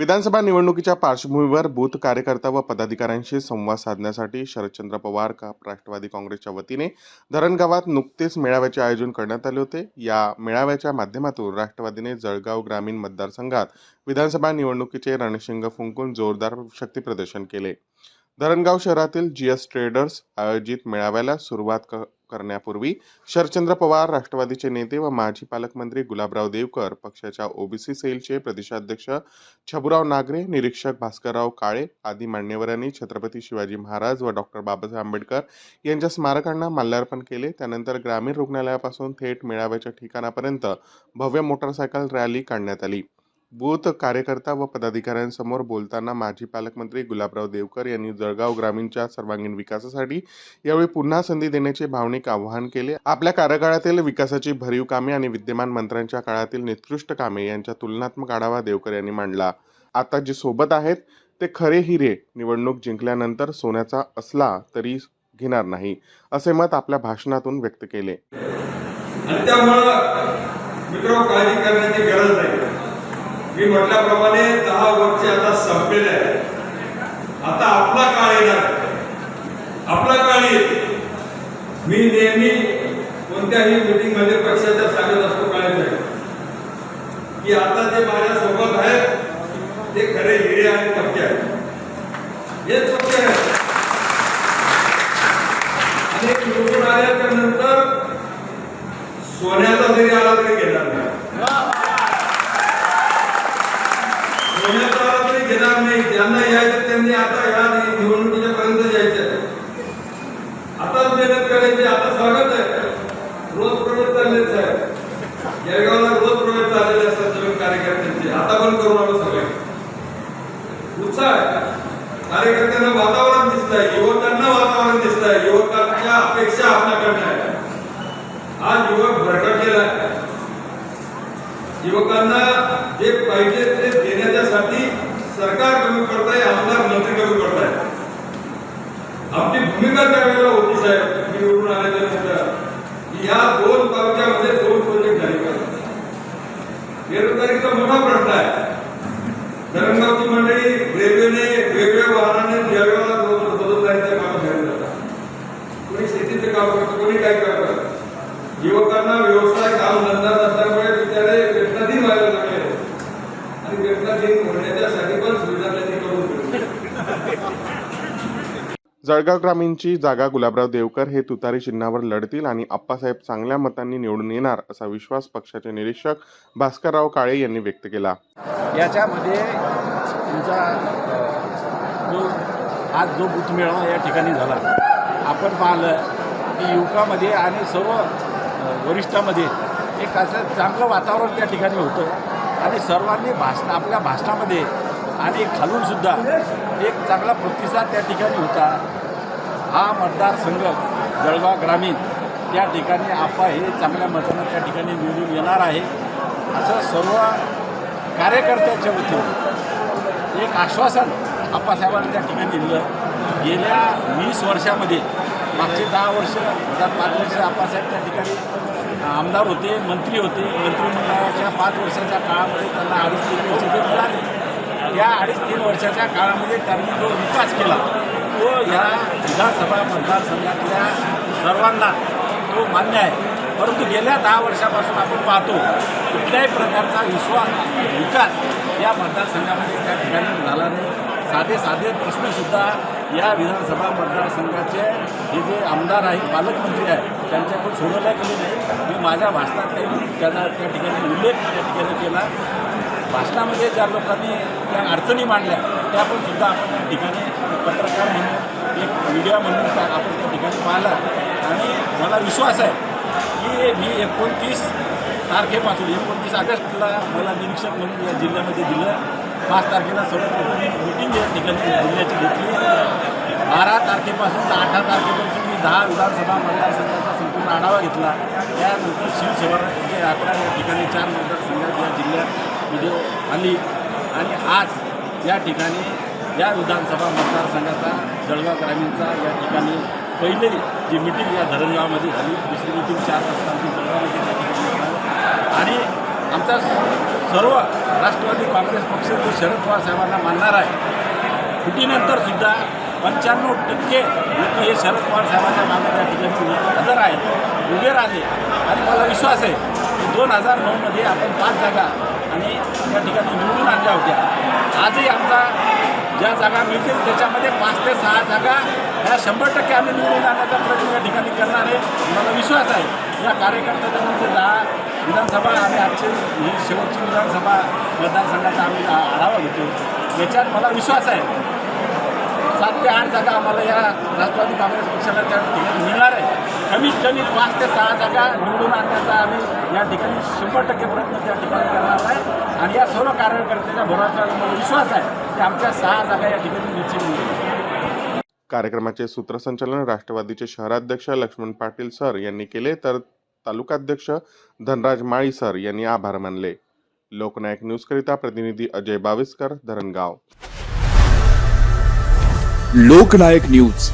विधानसभा निवडणुकीच्या पार्श्वभूमीवर बूथ कार्यकर्ता व पदाधिकाऱ्यांशी संवाद साधण्यासाठी शरदचंद्र पवार का राष्ट्रवादी काँग्रेसच्या वतीने धरणगावात नुकतेच मेळाव्याचे आयोजन करण्यात आले होते. या मेळाव्याच्या माध्यमातून राष्ट्रवादीने जळगाव ग्रामीण मतदारसंघात विधानसभा निवडणुकीचे रणशिंग फुंकून जोरदार शक्तीप्रदर्शन केले. धरणगाव शहरातील जीएस ट्रेडर्स आयोजित मेळाव्याला सुरुवात क- करण्यापूर्वी शरचंद्र पवार राष्ट्रवादीचे नेते व माजी पालकमंत्री गुलाबराव देवकर पक्षाच्या ओबीसी सेलचे प्रदेशाध्यक्ष छबुराव नागरे निरीक्षक भास्करराव काळे आदी मान्यवरांनी छत्रपती शिवाजी महाराज व डॉक्टर बाबासाहेब आंबेडकर यांच्या स्मारकांना माल्यार्पण केले. त्यानंतर ग्रामीण रुग्णालयापासून थेट मेळाव्याच्या ठिकाणापर्यंत भव्य मोटरसायकल रॅली काढण्यात आली. बूथ कार्यकर्ता व पदाधिकाऱ्यांसमोर बोलताना माजी पालकमंत्री गुलाबराव देवकर यांनी जळगाव ग्रामीणच्या सर्वांगीण विकासासाठी यावेळी पुन्हा संधी देण्याचे भावनिक आवाहन केले. आपल्या कार्यकाळातील विकासाची भरीव कामे आणि विद्यमान मंत्र्यांच्या काळातील निकृष्ट कामे यांच्या तुलनात्मक आढावा देवकर यांनी मांडला. आता जे सोबत आहेत ते खरे हिरे निवडणूक जिंकल्यानंतर सोन्याचा असला तरी घेणार नाही असे मत आपल्या भाषणातून व्यक्त केले. आणि त्यामुळं मित्र काळजी करण्याची गरज नाही. मी म्हटल्याप्रमाणे दहा वर्ष आता संपलेले आहे. आता आपला काळ येणार आपला काळ येईल. मी नेहमी कोणत्याही मीटिंगमध्ये पक्षाच्या सांगत असतो काळायचं की आता जे माझ्या सोबत आहेत ते खरे हिरे आणि पक्के आहेत. हेच पक्के आहेत. आणि निवडून आल्याच्यानंतर सोन्याचा जरी आला तरी घेणार नाही. सोन्याचा तरी घेणार नाही ज्यांना यायचं त्यांनी आता या निवडणुकीच्या पर्यंत यायचं आताच मेहनत करायची आता स्वागत आहे. रोज प्रवेश चाललेच आहे. जळगावला रोज प्रवेश चाललेले असतात नवीन कार्यकर्त्यांचे. आता पण करून आलो सगळे. उत्साह आहे. कार्यकर्त्यांना वातावरण दिसतंय युवकांना वातावरण दिसतंय युवकांच्या अपेक्षा आपल्याकडनं आहे आज युवक भरकटलेला आहे. युवकांना जे पाहिजे ते देण्याच्यासाठी सरकार कमी पडत आहे आमदार मंत्री कमी पडत आहे आपली भूमिका त्यावेळेला होती साहेब मी निवडून आल्याच्यानंतर की या दोन तालुक्यामध्ये दोन प्रोजेक्ट झाले पाहिजे बेरोजगारीचा मोठा प्रश्न आहे धरणगावची मंडळी रेल्वेने वेगवेगळ्या वाहनाने जळगावला रोजगारीचे काम घ्यायला जातात कोणी शेतीचे काम करतं कोणी काय करतं युवकांना व्यवसाय काम धंदा नसल्यामुळे बिचारे व्यसनाधीन व्हायला लागले आणि व्यसनाधीन होण्याच्यासाठी पण सुविधा त्यांनी करून दिली जळगाव ग्रामीणची जागा गुलाबराव देवकर हे तुतारी चिन्हावर लढतील आणि आप्पासाहेब चांगल्या मतांनी निवडून येणार असा विश्वास पक्षाचे निरीक्षक भास्करराव काळे यांनी व्यक्त केला. याच्यामध्ये तुमचा जो आज जो बूथ या ठिकाणी झाला आपण पाहिलं की युवकामध्ये आणि सर्व वरिष्ठामध्ये एक असं चांगलं वातावरण त्या ठिकाणी होतं. आणि सर्वांनी भाषण आपल्या भाषणामध्ये आणि खालूनसुद्धा एक चांगला प्रतिसाद त्या ठिकाणी होता. हा मतदारसंघ जळगाव ग्रामीण त्या ठिकाणी आपा हे चांगल्या मतानं त्या ठिकाणी निवडून येणार आहे. असं सर्व कार्यकर्त्यांच्या वतीनं एक आश्वासन आप्पासाहेबांनी त्या ठिकाणी दिलं. गेल्या वीस वर्षामध्ये मागचे दहा वर्ष हजार पाच वर्ष आप्पासाहेब त्या ठिकाणी आमदार होते मंत्री होते. मंत्रिमंडळाच्या पाच वर्षाच्या काळामध्ये त्यांना अडीच मिळाले. या अडीच तीन वर्षाच्या काळामध्ये त्यांनी जो विकास केला तो ह्या विधानसभा मतदारसंघातल्या सर्वांना तो मान्य आहे. परंतु गेल्या दहा वर्षापासून आपण पाहतो कुठल्याही प्रकारचा विश्वास विकास या मतदारसंघामध्ये त्या ठिकाणी झाला नाही. साधे साधे प्रश्नसुद्धा या विधानसभा मतदारसंघाचे हे जे आमदार आहे पालकमंत्री आहे त्यांच्याकडून सोडवल्या गेले नाही. मी माझ्या भाषणात काही त्यांना त्या ठिकाणी उल्लेख त्या ठिकाणी केला. भाषणामध्ये ज्या लोकांनी त्या अडचणी मांडल्या त्या पण सुद्धा आपण त्या ठिकाणी पत्रकार म्हणून एक मीडिया म्हणून आपण त्या ठिकाणी पाहिला. आणि मला विश्वास आहे की मी एकोणतीस तारखेपासून एकोणतीस ऑगस्टला मला निरीक्षक म्हणून या जिल्ह्यामध्ये दिलं. पाच तारखेला सर्वप्रथम मीटिंग मिटिंग या ठिकाणी जिल्ह्याची घेतली. बारा तारखेपासून तर अठरा तारखेपासून मी दहा विधानसभा मतदारसंघाचा संपूर्ण आढावा घेतला. त्यानंतर म्हणजे आकडा या ठिकाणी चार मतदारसंघात या जिल्ह्यात व्हिडिओ आली आणि आज या ठिकाणी या विधानसभा मतदारसंघाचा जळगाव ग्रामीणचा या ठिकाणी पहिली जी मिटिंग या धरणगावमध्ये झाली दुसरी मिटिंग चार वाजता आमची जळगावमध्ये त्या ठिकाणी आणि आमचा सर्व राष्ट्रवादी काँग्रेस पक्ष जो शरद पवार साहेबांना मानणार आहे फुटीनंतर सुद्धा पंच्याण्णव टक्के लोक हे शरद पवार साहेबांच्या मागे त्या ठिकाणी हजर आहेत उभे राहिले. आणि मला विश्वास आहे की दोन हजार नऊमध्ये आपण पाच जागा आणि त्या ठिकाणी निवडून आणल्या होत्या. आजही आमचा ज्या जागा मिळतील त्याच्यामध्ये पाच ते सहा जागा ह्या शंभर टक्के आम्ही निवडून आणण्याचा प्रयत्न या ठिकाणी करणार आहे. मला विश्वास आहे या कार्यकर्त्याच्या म्हणजे दहा विधानसभा आणि आजची ही शेवटची विधानसभा मतदारसंघाचा आम्ही आढावा घेतो. याच्यात मला विश्वास आहे सात ते आठ जागा आम्हाला या राष्ट्रवादी काँग्रेस पक्षाला त्या ठिकाणी मिळणार आहे. कमीत कमी पाच ते सहा जागा निवडून आणण्याचा आम्ही या ठिकाणी शंभर टक्के प्रयत्न त्या ठिकाणी करणार आहे. आणि या सर्व कार्यकर्त्याच्या मला विश्वास आहे की आमच्या सहा जागा या ठिकाणी निश्चित मिळतील कार्यक्रमाचे सूत्रसंचालन राष्ट्रवादीचे शहराध्यक्ष लक्ष्मण पाटील सर यांनी केले तर तालुकाध्यक्ष धनराज माळी सर यांनी आभार मानले. लोकनायक न्यूजकरिता प्रतिनिधी अजय बाविस्कर धरणगाव. लोकनायक न्यूज.